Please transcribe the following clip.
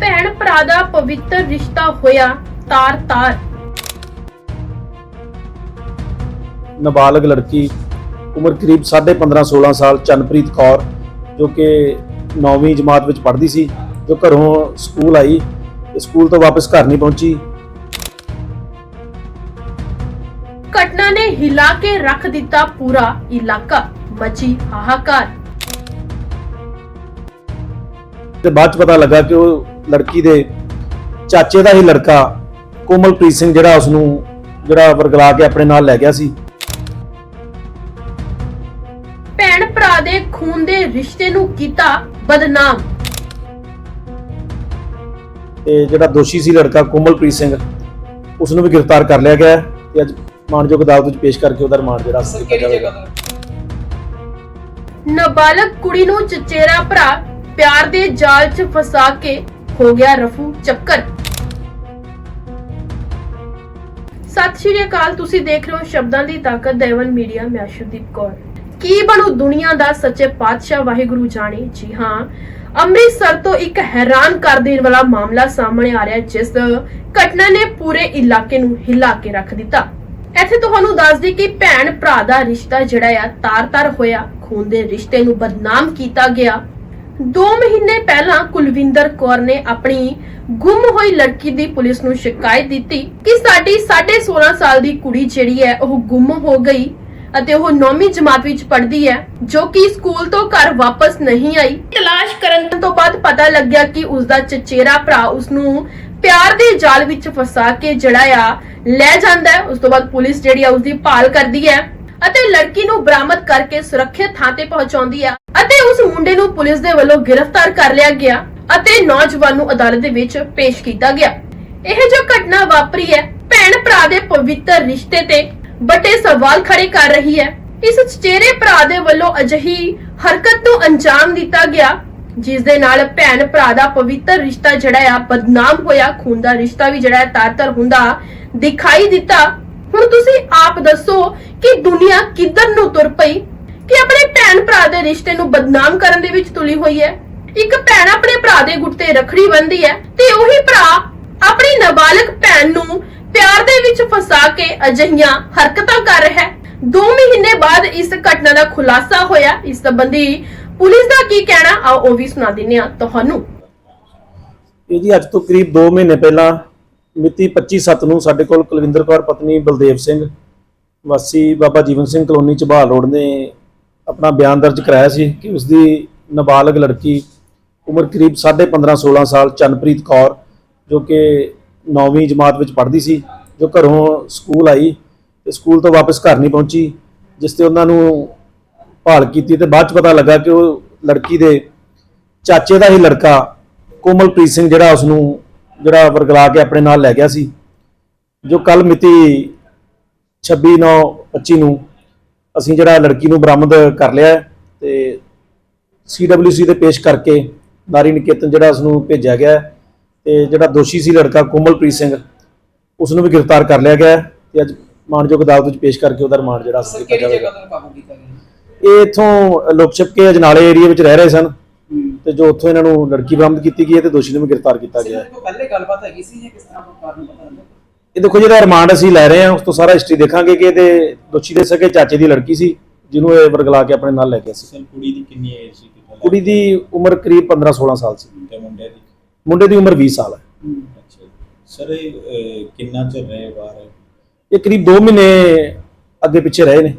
ਭੈਣ ਭਰਾ ਦਾ ਪਵਿੱਤਰ ਰਿਸ਼ਤਾ ਹੋਇਆ ਤਾਰ-ਤਾਰ ਨਾਬਾਲਗ ਲੜਕੀ ਉਮਰ ਕਰੀਬ 15.5 16 ਸਾਲ ਚੰਨਪ੍ਰੀਤ ਕੌਰ ਜੋ ਕਿ 9ਵੀਂ ਜਮਾਤ ਵਿੱਚ ਪੜ੍ਹਦੀ ਸੀ ਜੋ ਘਰੋਂ ਸਕੂਲ ਆਈ ਸਕੂਲ ਤੋਂ ਵਾਪਸ ਘਰ ਨਹੀਂ ਪਹੁੰਚੀ। ਘਟਨਾ ਨੇ ਹਿਲਾ ਕੇ ਰੱਖ ਦਿੱਤਾ ਪੂਰਾ ਇਲਾਕਾ ਮਚੀ ਹਾਹਾਕਾਰ। ਤੇ ਬਾਅਦ ਚ ਪਤਾ ਲੱਗਾ ਕਿ ਉਹ ਲੜਕੀ ਦੇ ਚਾਚੇ ਦਾ ਹੀ ਲੜਕਾ ਕੋਮਲਪ੍ਰੀਤ ਸਿੰਘ ਜਿਹੜਾ ਉਸ ਨੂੰ ਜਿਹੜਾ ਵਰਗਲਾ ਕੇ ਆਪਣੇ ਨਾਲ ਲੈ ਗਿਆ ਸੀ। ਭੈਣ ਭਰਾ ਦੇ ਖੂਨ ਦੇ ਰਿਸ਼ਤੇ ਨੂੰ ਕੀਤਾ ਬਦਨਾਮ। ਤੇ ਜਿਹੜਾ ਦੋਸ਼ੀ ਸੀ ਲੜਕਾ ਕੋਮਲਪ੍ਰੀਤ ਸਿੰਘ ਉਸ ਨੂੰ ਵੀ ਗ੍ਰਿਫਤਾਰ ਕਰ ਲਿਆ ਗਿਆ ਹੈ ਤੇ ਅੱਜ ਮਾਨਯੋਗ ਅਦਾਲਤ ਵਿੱਚ ਪੇਸ਼ ਕਰਕੇ ਉਹਦਾ ਰਿਮਾਂਡ ਜਿਹੜਾ ਸਰ ਕੀਤਾ ਕਿਹੜੀ ਜਾਵੇਗਾ ਨਾਬਾਲਗ ਕੁੜੀ ਨੂੰ ਚਚੇਰਾ ਭਰਾ ਪਿਆਰ ਦੇ ਜਾਲ 'ਚ ਫਸਾ ਕੇ ਹੋ ਗਿਆ ਰਫੂ ਚੱਕਰ। ਸਤਿ ਸ਼੍ਰੀ ਅਕਾਲ, ਤੁਸੀਂ ਦੇਖ ਰਹੇ ਹੋ ਸ਼ਬਦਾਂ ਦੀ ਤਾਕਤ ਦੇਵਨ ਮੀਡੀਆ, ਮੈਂ ਅਸ਼ੁਦੀਪ ਕੌਰ। ਕੀ ਬਣੂ ਦੁਨੀਆ ਦਾ ਸੱਚੇ ਪਾਤਸ਼ਾਹ ਵਾਹਿਗੁਰੂ ਜਾਣੇ? ਜੀ ਹਾਂ, ਅੰਮ੍ਰਿਤਸਰ ਤੋਂ ਇੱਕ ਹੈਰਾਨ ਕਰ ਦੇਣ ਵਾਲਾ ਮਾਮਲਾ ਸਾਹਮਣੇ ਆ ਰਿਹਾ, ਜਿਸ ਘਟਨਾ ਨੇ ਪੂਰੇ ਇਲਾਕੇ ਨੂੰ ਹਿਲਾ ਕੇ ਰੱਖ ਦਿੱਤਾ। ਇੱਥੇ ਤੁਹਾਨੂੰ ਦੱਸ ਦਈ ਕਿ ਭੈਣ ਭਰਾ ਦਾ ਰਿਸ਼ਤਾ ਜਿਹੜਾ ਆ, ਤਾਰ-ਤਾਰ ਹੋਇਆ, ਖੂਨ ਦੇ ਰਿਸ਼ਤੇ ਨੂੰ ਬਦਨਾਮ ਕੀਤਾ ਗਿਆ। 2 ਮਹੀਨੇ ਪਹਿਲਾਂ ਕੁਲਵਿੰਦਰ ਕੌਰ ਨੇ ਆਪਣੀ ਗੁੰਮ ਹੋਈ ਲੜਕੀ ਦੀ ਪੁਲਿਸ ਨੂੰ ਸ਼ਿਕਾਇਤ ਦਿੱਤੀ ਕਿ ਸਾਡੀ 16.5 ਸਾਲ ਦੀ ਕੁੜੀ ਜਿਹੜੀ ਹੈ, ਉਹ ਗੁੰਮ ਹੋ ਗਈ ਅਤੇ ਉਹ 9ਵੀਂ ਜਮਾਤ ਵਿੱਚ ਪੜ੍ਹਦੀ ਹੈ, ਜੋ ਕਿ ਸਕੂਲ ਤੋਂ ਘਰ ਵਾਪਸ ਨਹੀਂ ਆਈ। ਤਲਾਸ਼ ਕਰਨ ਤੋਂ ਬਾਅਦ ਪਤਾ ਲੱਗਿਆ ਕਿ ਉਸ ਦਾ ਚਚੇਰਾ ਭਰਾ ਉਸ ਨੂੰ ਪਿਆਰ ਦੇ ਜਾਲ ਵਿੱਚ ਫਸਾ ਕੇ ਜਿਹੜਾ ਆ, ਲੈ ਜਾਂਦਾ ਹੈ। ਉਸ ਤੋਂ ਬਾਅਦ ਪੁਲਿਸ ਜਿਹੜੀ ਆ ਉਸ ਦੀ ਭਾਲ ਕਰਦੀ ਹੈ। ਅਤੇ ਲੜਕੀ ਨੂੰ ਬਰਾਮਦ ਕਰਕੇ ਸੁਰੱਖਿਅਤ ਥਾਂ ਤੇ ਪਹੁੰਚਾਉਂਦੀ ਆ ਅਤੇ ਉਸ ਮੁੰਡੇ ਨੂੰ ਪੁਲਿਸ ਦੇ ਵੱਲੋਂ ਗ੍ਰਿਫਤਾਰ ਕਰ ਲਿਆ ਗਿਆ ਅਤੇ ਨੌਜਵਾਨ ਨੂੰ ਅਦਾਲਤ ਦੇ ਵਿੱਚ ਪੇਸ਼ ਕੀਤਾ ਗਿਆ। ਇਹ ਜੋ ਘਟਨਾ ਵਾਪਰੀ ਹੈ, ਭੈਣ ਭਰਾ ਦੇ ਪਵਿੱਤਰ ਰਿਸ਼ਤੇ ਤੇ ਵੱਡੇ ਸਵਾਲ ਖੜੇ ਕਰ ਰਹੀ ਹੈ। ਇਸ ਚਚੇਰੇ ਭਰਾ ਦੇ ਵੱਲੋਂ ਅਜਿਹੀ ਹਰਕਤ ਨੂੰ ਅੰਜਾਮ ਦਿੱਤਾ ਗਿਆ, ਜਿਸ ਦੇ ਨਾਲ ਭੈਣ ਭਰਾ ਦਾ ਪਵਿੱਤਰ ਰਿਸ਼ਤਾ ਜਿਹੜਾ ਆ ਬਦਨਾਮ ਹੋਇਆ, ਖੂਨ ਦਾ ਰਿਸ਼ਤਾ ਵੀ ਜਿਹੜਾ ਹੈ ਤਾਰ ਤਰ ਹੁੰਦਾ ਦਿਖਾਈ ਦਿੱਤਾ। ਹੁਣ ਤੁਸੀਂ ਆਪ ਦੱਸੋ ਕਿ ਦੁਨੀਆ ਕਿੱਧਰ ਨੂੰ ਤੁਰ ਪਈ? ਕਿ ਆਪਣੇ ਭੈਣ ਭਰਾ ਦੇ ਰਿਸ਼ਤੇ ਨੂੰ ਬਦਨਾਮ ਕਰਨ ਦੇ ਵਿੱਚ ਤੁਲੀ ਹੋਈ ਹੈ? ਇੱਕ ਭੈਣ ਆਪਣੇ ਭਰਾ ਦੇ ਗੁੱਟ ਤੇ ਰਖੜੀ ਬੰਨ੍ਹਦੀ ਹੈ ਤੇ ਉਹੀ ਭਰਾ ਆਪਣੀ ਨਾਬਾਲਗ ਭੈਣ ਨੂੰ ਪਿਆਰ ਦੇ ਵਿੱਚ ਫਸਾ ਕੇ ਅਜਿਹੀਆਂ ਹਰਕਤਾਂ ਕਰ ਰਿਹਾ ਹੈ। 2 ਮਹੀਨੇ ਬਾਅਦ ਇਸ ਘਟਨਾ ਦਾ ਖੁਲਾਸਾ ਹੋਇਆ। ਇਸ ਸੰਬੰਧੀ ਪੁਲਿਸ ਦਾ ਕੀ ਕਹਿਣਾ, ਆਓ ਉਹ ਵੀ ਸੁਣਾ ਦਿੰਨੇ ਆ ਤੁਹਾਨੂੰ। ਇਹ ਜੀ ਅੱਜ ਤੋਂ ਕਰੀਬ 2 ਮਹੀਨੇ ਪਹਿਲਾਂ ਮਿਤੀ 25/7 ਨੂੰ ਸਾਡੇ ਕੋਲ ਕੁਲਵਿੰਦਰ ਕੌਰ, ਪਤਨੀ ਬਲਦੇਵ ਸਿੰਘ, ਵਾਸੀ ਬਾਬਾ ਜੀਵਨ ਸਿੰਘ ਕਲੋਨੀ ਚਬਾਲ ਰੋਡ ਨੇ ਆਪਣਾ ਬਿਆਨ ਦਰਜ ਕਰਾਇਆ ਸੀ ਕਿ ਉਸ ਦੀ ਨਾਬਾਲਗ ਲੜਕੀ ਉਮਰ ਕਰੀਬ 15.5 16 ਸਾਲ ਚੰਨਪ੍ਰੀਤ ਕੌਰ, ਜੋ ਕਿ 9ਵੀਂ ਜਮਾਤ ਵਿੱਚ ਪੜ੍ਹਦੀ ਸੀ, ਜੋ ਘਰੋਂ ਸਕੂਲ ਆਈ ਤੇ ਸਕੂਲ ਤੋਂ ਵਾਪਸ ਘਰ ਨਹੀਂ ਪਹੁੰਚੀ, ਜਿਸ ਤੇ ਉਹਨਾਂ ਨੂੰ ਭਾਲ ਕੀਤੀ ਤੇ ਬਾਅਦ ਚ ਪਤਾ ਲੱਗਾ ਕਿ ਉਹ ਲੜਕੀ ਦੇ ਚਾਚੇ ਦਾ ਹੀ ਲੜਕਾ ਕੋਮਲਪ੍ਰੀਤ ਸਿੰਘ ਜਿਹੜਾ ਉਸ ਨੂੰ ਜਿਹੜਾ ਵਰਗਲਾ ਕੇ ਆਪਣੇ ਨਾਲ ਲੈ ਗਿਆ ਸੀ ਜੋ ਕੱਲ ਮਿਤੀ 26/9/25 ਨੂੰ ਅਸੀਂ ਜਿਹੜਾ ਲੜਕੀ ਨੂੰ ਬਰਾਮਦ ਕਰ ਲਿਆ ਤੇ CWC ਤੇ ਪੇਸ਼ ਕਰਕੇ ਨਾਰੀ ਨਿਕੇਤਨ ਜਿਹੜਾ ਉਸ ਨੂੰ ਭੇਜਿਆ ਗਿਆ ਤੇ ਜਿਹੜਾ ਦੋਸ਼ੀ ਸੀ ਲੜਕਾ ਕੋਮਲਪ੍ਰੀਤ ਸਿੰਘ ਉਸ ਨੂੰ ਵੀ ਗ੍ਰਿਫਤਾਰ ਕਰ ਲਿਆ ਗਿਆ ਤੇ ਅੱਜ ਮਾਨਯੋਗ ਅਦਾਲਤ ਵਿੱਚ ਪੇਸ਼ ਕਰਕੇ ਉਹਦਾ ਰਿਮਾਂਡ ਜਿਹੜਾ ਸਰ ਕੀਤਾ ਜਾਵੇਗਾ। ਇਹ ਇਥੋਂ ਲੋਕਸ਼ਪ ਕੇ ਅਜਨਾਲੇ ਏਰੀਆ ਵਿੱਚ ਰਹਿ ਰਹੇ ਸਨ। ਤੇ ਜੋ ਉੱਥੋਂ ਇਹਨਾਂ ਨੂੰ ਲੜਕੀ ਬਰਾਮਦ ਕੀਤੀ ਗਈ ਹੈ ਤੇ ਦੋਸ਼ੀ ਨੂੰ ਵੀ ਗ੍ਰਿਫਤਾਰ ਕੀਤਾ ਗਿਆ ਹੈ। ਕੋਈ ਪਹਿਲੇ ਗੱਲਬਾਤ ਹੈਗੀ ਸੀ ਜਾਂ ਕਿਸ ਤਰ੍ਹਾਂ ਦਾ ਕਾਰਨ ਪਤਾ ਲੱਗਾ? ਇਹ ਦੇਖੋ ਜਿਹੜਾ ਰਿਮਾਂਡ ਅਸੀਂ ਲੈ ਰਹੇ ਹਾਂ ਉਸ ਤੋਂ ਸਾਰਾ ਹਿਸਟਰੀ ਦੇਖਾਂਗੇ ਕਿ ਇਹਦੇ ਦੋਸ਼ੀ ਦੇ ਸਕੇ ਚਾਚੇ ਦੀ ਲੜਕੀ ਸੀ ਜਿਹਨੂੰ ਇਹ ਵਰਗਲਾ ਕੇ ਆਪਣੇ ਨਾਲ ਲੈ ਗਿਆ ਸੀ। ਸਰ ਕੁੜੀ ਦੀ ਕਿੰਨੀ ਏਜ ਸੀ ਕਿੰਨਾ ਕੁੜੀ ਦੀ ਉਮਰ ਕਰੀਬ 15 16 ਸਾਲ ਸੀ। ਤੇ ਮੁੰਡੇ ਦੀ? ਮੁੰਡੇ ਦੀ ਉਮਰ 20 ਸਾਲ ਹੈ। ਅੱਛਾ ਜੀ। ਸਰ ਇਹ ਅਹ, ਕਿੰਨਾ ਚਿਰ ਰਹੇ ਬਾਹਰ ਇਹ ਕਰੀਬ 2 ਮਹੀਨੇ ਅੱਗੇ ਪਿੱਛੇ ਰਹੇ ਨੇ।